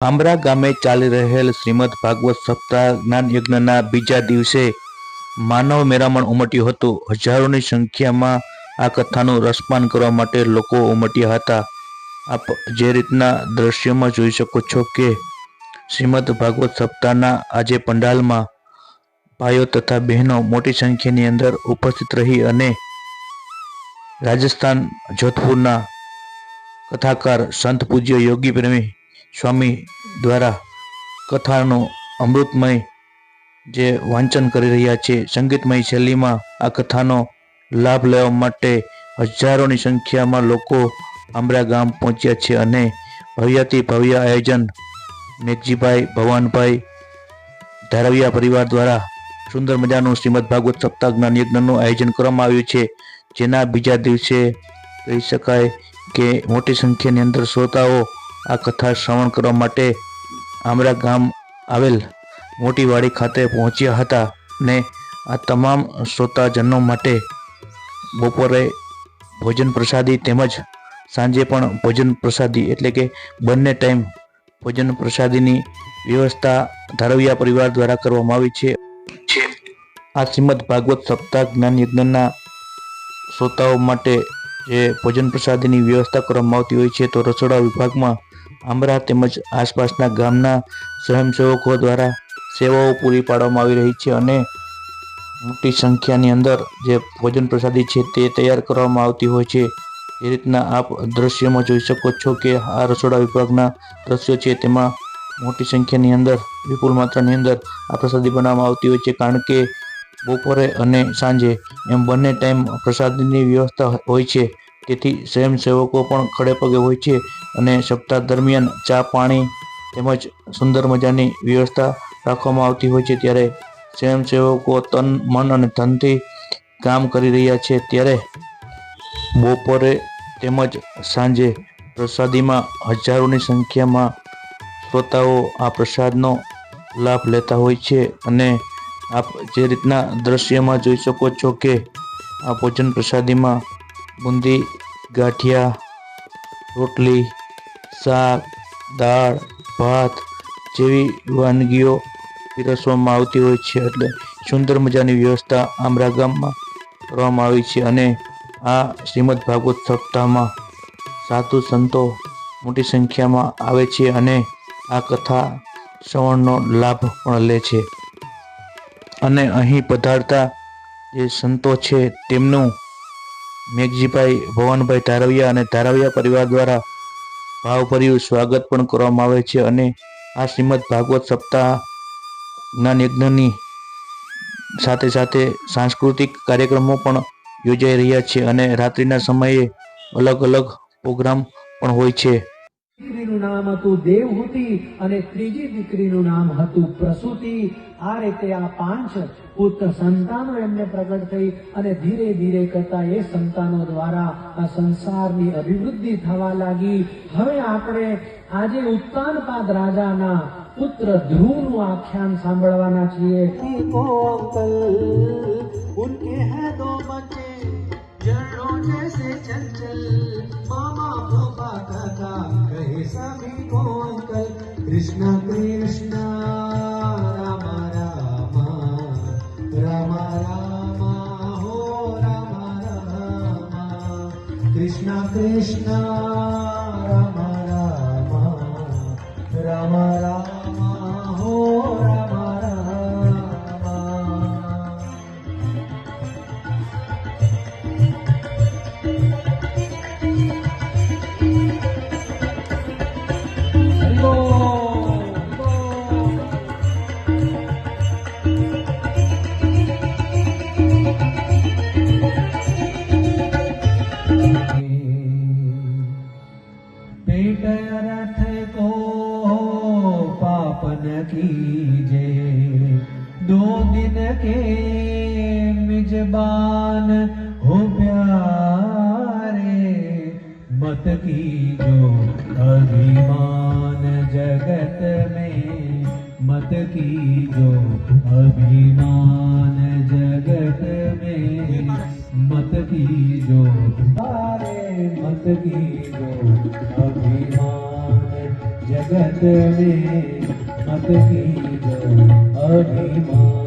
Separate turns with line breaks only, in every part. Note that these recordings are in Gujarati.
આંબરા ગામે ચાલી રહેલ શ્રીમદ ભાગવત સપ્તાહ જ્ઞાન યજ્ઞના બીજા દિવસે માનવ મેરામણ ઉમટ્યું હતું. હજારોની સંખ્યામાં આ કથાનું રસપાન કરવા માટે લોકો ઉમટ્યા હતા. આપ જે રીતના દ્રશ્યમાં જોઈ શકો છો કે શ્રીમદ ભાગવત સપ્તાહના આજે પંડાલમાં ભાઈઓ તથા બહેનો મોટી સંખ્યાની અંદર ઉપસ્થિત રહી અને રાજસ્થાન જોધપુરના કથાકાર સંત પૂજ્ય યોગી પ્રેમી સ્વામી દ્વારા કથાનું અમૃતમય જે વાંચન કરી રહ્યા છે, સંગીતમય શૈલીમાં આ કથાનો લાભ લેવા માટે હજારોની સંખ્યામાં લોકો આંબરા ગામ પહોંચ્યા છે અને ભવ્યાથી ભવ્ય આયોજન મેઘજીભાઈ ભવાનભાઈ ધારવિયા પરિવાર દ્વારા સુંદર મજાનું શ્રીમદ ભાગવત સપ્તાહ જ્ઞાન યજ્ઞનું આયોજન કરવામાં આવ્યું છે. જેના બીજા દિવસે કહી શકાય કે મોટી સંખ્યાની અંદર શ્રોતાઓ આ કથા શ્રવણ કરવા માટે આમરા ગામ આવેલ મોટીવાડી ખાતે પહોંચ્યા હતા ને આ તમામ શ્રોતાજનો માટે બપોરે ભોજન પ્રસાદી તેમજ સાંજે પણ ભોજન પ્રસાદી એટલે કે બંને ટાઈમ ભોજન પ્રસાદીની વ્યવસ્થા ધારવિયા પરિવાર દ્વારા કરવામાં આવી છે. આ શ્રીમદ ભાગવત સપ્તાહ જ્ઞાન યજ્ઞના શ્રોતાઓ માટે જે ભોજન પ્રસાદીની વ્યવસ્થા કરવામાં આવતી હોય છે, તો રસોડા વિભાગમાં આમરા તેમજ આસપાસના ગામના સ્વયંસેવકો દ્વારા સેવાઓ પૂરી પાડવામાં આવી રહી છે અને મોટી સંખ્યાની અંદર જે ભોજન પ્રસાદી છે તે તૈયાર કરવામાં આવતી હોય છે. એ રીતના આપ દ્રશ્યમાં જોઈ શકો છો કે આ રસોડા વિભાગના દ્રશ્યો છે, તેમાં મોટી સંખ્યાની અંદર વિપુલ માત્રાની અંદર આ પ્રસાદી બનાવવામાં આવતી હોય છે, કારણ કે બપોરે અને સાંજે એમ બંને ટાઈમ પ્રસાદીની વ્યવસ્થા હોય છે. તેથી સ્વયંસેવકો પણ ખડે પગે હોય છે અને સપ્તાહ દરમિયાન ચા, પાણી તેમજ સુંદર મજાની વ્યવસ્થા રાખવામાં આવતી હોય છે. ત્યારે સ્વયંસેવકો તન, મન અને ધનથી કામ કરી રહ્યા છે. ત્યારે બપોરે તેમજ સાંજે પ્રસાદીમાં હજારોની સંખ્યામાં શ્રોતાઓ આ પ્રસાદનો લાભ લેતા હોય છે અને આપ જે રીતના દ્રશ્યમાં જોઈ શકો છો કે આ ભોજન પ્રસાદીમાં બુંદી, ગાંઠિયા, રોટલી, શાક, દાળ, ભાત જેવી વાનગીઓ પીરસવામાં આવતી હોય છે એટલે સુંદર મજાની વ્યવસ્થા આમરા ગામમાં કરવામાં આવી છે અને આ શ્રીમદ ભાગવત સપ્તાહમાં સાધુ સંતો મોટી સંખ્યામાં આવે છે અને આ કથા શ્રવણનો લાભ પણ લે છે. અને અહીં પધારતા જે સંતો છે તેમનું મેઘજીભાઈ, ભવનભાઈ ધારવિયા અને ધારવિયા પરિવાર દ્વારા ભાવભર્યું સ્વાગત પણ કરવામાં આવે છે અને આ શ્રીમદ ભાગવત સપ્તાહ જ્ઞાન યજ્ઞની સાથે સાથે સાંસ્કૃતિક કાર્યક્રમો પણ યોજાઈ રહ્યા છે અને રાત્રિના સમયે અલગ અલગ પ્રોગ્રામ પણ હોય છે.
દીકરીનું નામ હતું દેવહૂતિ અને ત્રીજી દીકરીનું નામ હતું પ્રસૂતિ. આ રીતે આ પાંચ પુત્ર સંતાનો એમને પ્રગટ થઈ અને ધીરે ધીરે કરતા એ સંતાનો દ્વારા આ સંસારની અભિવૃદ્ધિ થવા લાગી. હવે આપણે આજે ઉત્તાનપાદ રાજાના પુત્ર ધ્રુવનું આખ્યાન સાંભળવાના છીએ.
ઉનકે હૈ દો બચ્ચે જૈસે ચંચલ. ಸಮೀಪೋಂಕಲ್ ಕೃಷ್ಣ ಕೃಷ್ಣ ರಾಮ ರಾಮ
ರಾಮ ರಾಮ
ಹೋ ರಾಮ ರಾಮ ಕೃಷ್ಣ ಕೃಷ್ಣ ರಾಮ ರಾಮ ರಾಮ मिजबान हो प्यारे मत की जो अभिमान जगत में मत की जो अभिमान जगत में मत की जो अरे मत की जो अभिमान जगत जगत में मत कीजो अभिमान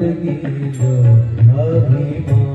जिंदगी जो
अभिमान